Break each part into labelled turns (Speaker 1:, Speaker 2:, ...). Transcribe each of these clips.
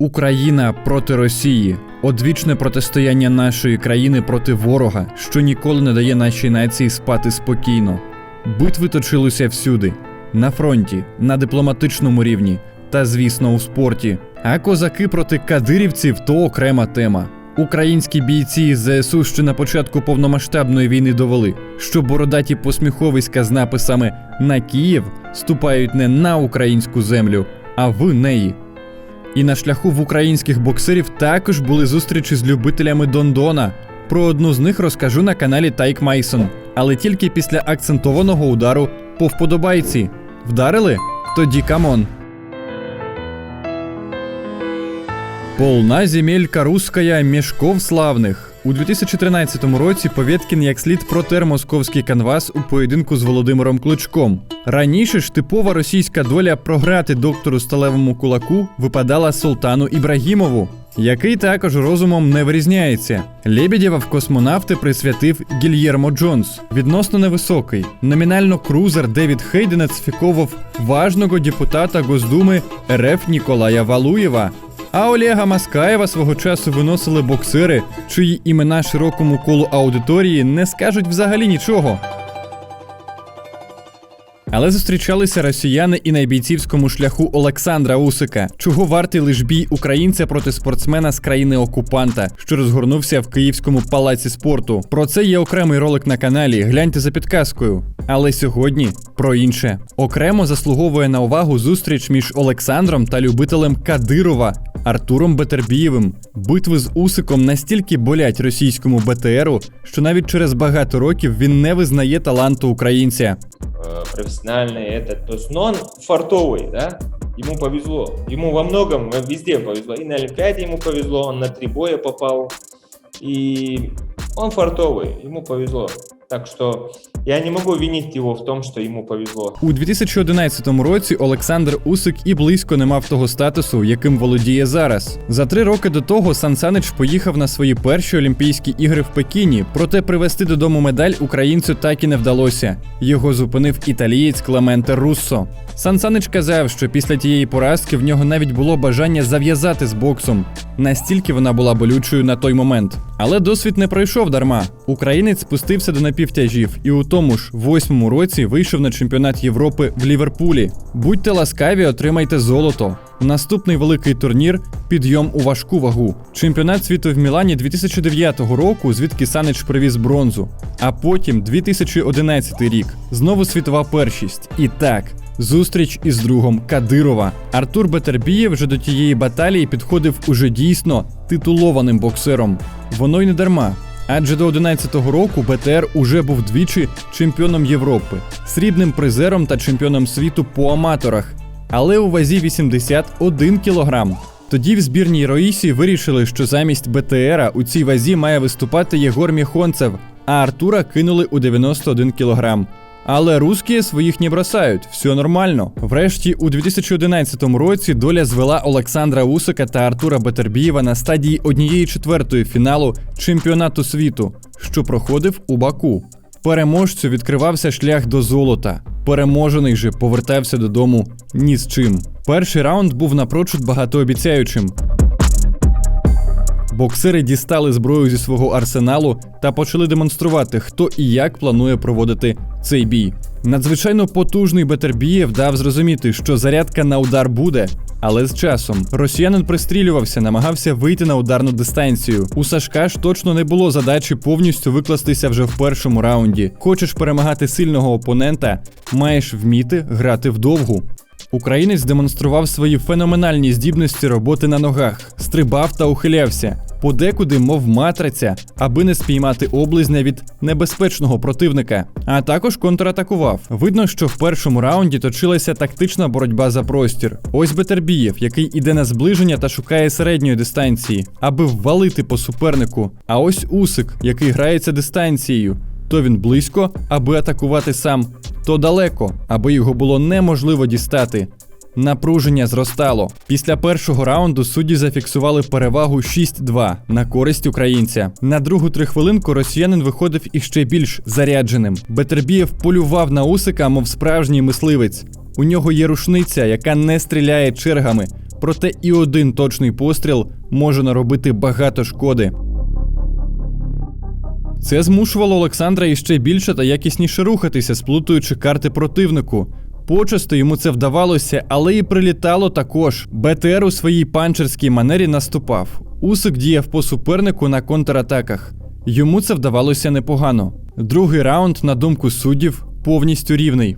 Speaker 1: Україна проти Росії. Одвічне протистояння нашої країни проти ворога, що ніколи не дає нашій нації спати спокійно. Битви точилися всюди: на фронті, на дипломатичному рівні та, звісно, у спорті. А козаки проти кадирівців то окрема тема. Українські бійці із ЗСУ ще на початку повномасштабної війни довели, що бородаті посміховиська з написами на Київ ступають не на українську землю, а в неї. І на шляху в українських боксерів також були зустрічі з любителями Дондона. Про одну з них розкажу на каналі Тайк Майсон, але тільки після акцентованого удару по вподобайці. Вдарили? Тоді камон. Полна земелька русская мішков славних. У 2013 році Повєткін як слід протер московський канвас у поєдинку з Володимиром Кличком. Раніше ж типова російська доля програти доктору сталевому кулаку випадала Султану Ібрагімову, який також розумом не вирізняється. Лебедєва в космонавти присвятив Гільєрмо Джонс, відносно невисокий. Номінально крузер Девід Хейден цифіковував важного депутата Госдуми РФ Ніколая Валуєва. А Олега Маскаєва свого часу виносили боксери, чиї імена широкому колу аудиторії не скажуть взагалі нічого. Але зустрічалися росіяни і на бійцівському шляху Олександра Усика, чого вартий лиш бій українця проти спортсмена з країни окупанта, що розгорнувся в Київському палаці спорту. Про це є окремий ролик на каналі. Гляньте за підказкою. Але сьогодні про інше. Окремо заслуговує на увагу зустріч між Олександром та любителем Кадирова. Артуром Бетербієвим битви з Усиком настільки болять російському БТРу, що навіть через багато років він не визнає таланту українця.
Speaker 2: Э, профессиональный этот, то есть, но он фартовый, да, ему повезло, ему во многом, э, везде повезло, и на Олимпиаде ему повезло, он на три боя попал, и он фартовый, ему повезло, так что я не могу винить его в том, что ему повезло.
Speaker 1: У 2011 році Олександр Усик і близько не мав того статусу, яким володіє зараз. За три роки до того Сан Санич поїхав на свої перші Олімпійські ігри в Пекіні, проте привезти додому медаль українцю так і не вдалося. Його зупинив італієць Клементе Руссо. Сан Санич казав, що після тієї поразки в нього навіть було бажання зав'язати з боксом. Настільки вона була болючою на той момент. Але досвід не пройшов дарма. Українець спустився до напівтяжів і у тому ж восьмому році вийшов на чемпіонат Європи в Ліверпулі. Будьте ласкаві, отримайте золото. Наступний великий турнір підйом у важку вагу. Чемпіонат світу в Мілані 2009 року, звідки Санич привіз бронзу. А потім 2011 рік. Знову світова першість. І так. Зустріч із другом Кадирова. Артур Бетербієв вже до тієї баталії підходив уже дійсно титулованим боксером. Воно й не дарма. Адже до 11-го року БТР уже був двічі чемпіоном Європи, срібним призером та чемпіоном світу по аматорах, але у вазі 81 кілограм. Тоді в збірній Роїсі вирішили, що замість БТРа у цій вазі має виступати Єгор Міхонцев, а Артура кинули у 91 кілограм. Але русські своїх не бросають, все нормально. Врешті, у 2011 році доля звела Олександра Усика та Артура Бетербієва на стадії однієї четвертої фіналу чемпіонату світу, що проходив у Баку. Переможцю відкривався шлях до золота. Переможений же повертався додому ні з чим. Перший раунд був напрочуд багатообіцяючим. Боксери дістали зброю зі свого арсеналу та почали демонструвати, хто і як планує проводити цей бій. Надзвичайно потужний Бетербієв дав зрозуміти, що зарядка на удар буде. Але з часом росіянин пристрілювався, намагався вийти на ударну дистанцію. У Сашка ж точно не було задачі повністю викластися вже в першому раунді. Хочеш перемагати сильного опонента, маєш вміти грати вдовгу. Українець демонстрував свої феноменальні здібності роботи на ногах, стрибав та ухилявся, подекуди, мов матриця, аби не спіймати облизня від небезпечного противника, а також контратакував. Видно, що в першому раунді точилася тактична боротьба за простір. Ось Бетербієв, який іде на зближення та шукає середньої дистанції, аби ввалити по супернику. А ось Усик, який грається дистанцією. То він близько, аби атакувати сам, то далеко, аби його було неможливо дістати. Напруження зростало. Після першого раунду судді зафіксували перевагу 6-2 на користь українця. На другу трихвилинку росіянин виходив іще більш зарядженим. Бетербієв полював на Усика, мов справжній мисливець. У нього є рушниця, яка не стріляє чергами. Проте і один точний постріл може наробити багато шкоди. Це змушувало Олександра іще більше та якісніше рухатися, сплутуючи карти противнику. Почасто йому це вдавалося, але і прилітало також. БТР у своїй панчерській манері наступав. Усик діяв по супернику на контратаках. Йому це вдавалося непогано. Другий раунд, на думку суддів, повністю рівний.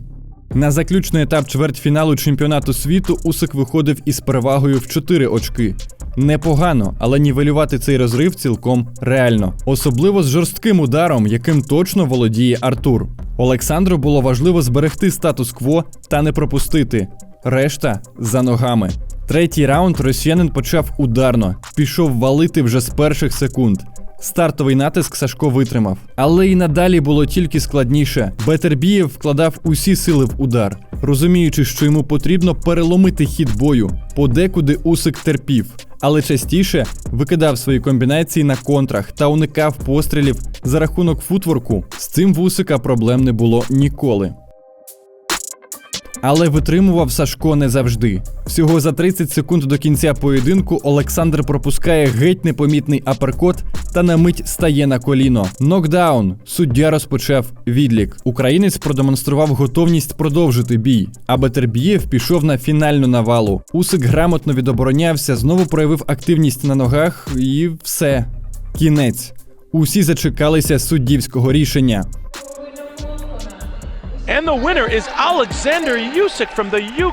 Speaker 1: На заключний етап чвертьфіналу чемпіонату світу Усик виходив із перевагою в 4 очки. Непогано, але нівелювати цей розрив цілком реально, особливо з жорстким ударом, яким точно володіє Артур. Олександру було важливо зберегти статус-кво та не пропустити. Решта за ногами. Третій раунд росіянин почав ударно, пішов валити вже з перших секунд. Стартовий натиск Сашко витримав. Але і надалі було тільки складніше. Бетербієв вкладав усі сили в удар, розуміючи, що йому потрібно переломити хід бою. Подекуди Усик терпів, але частіше викидав свої комбінації на контрах та уникав пострілів за рахунок футворку. З цим вусика проблем не було ніколи. Але витримував Сашко не завжди. Всього за 30 секунд до кінця поєдинку Олександр пропускає геть непомітний аперкот та на мить стає на коліно. Нокдаун. Суддя розпочав відлік. Українець продемонстрував готовність продовжити бій, а Бетербієв пішов на фінальну навалу. Усик грамотно відоборонявся, знову проявив активність на ногах, і все. Кінець. Усі зачекалися суддівського рішення.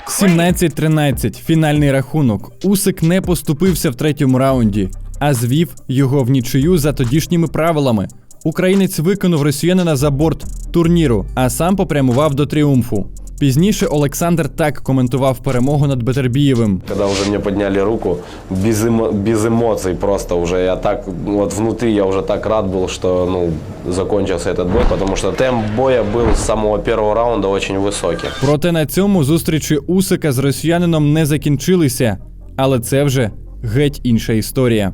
Speaker 1: 17-13. Фінальний рахунок. Усик не поступився в третьому раунді, а звів його в нічию за тодішніми правилами. Українець викинув росіянина за борт турніру, а сам попрямував до тріумфу. Пізніше Олександр так коментував перемогу над Бетербієвим.
Speaker 3: Когда уже мне подняли руку, без, эмо- без эмоций просто уже, я так, вот внутри я уже так рад был, что, ну, закончился этот бой, потому что темп боя был с самого первого раунда очень высокий.
Speaker 1: Проте на цьому зустрічі Усика з росіянином не закінчилися, але це вже геть інша історія.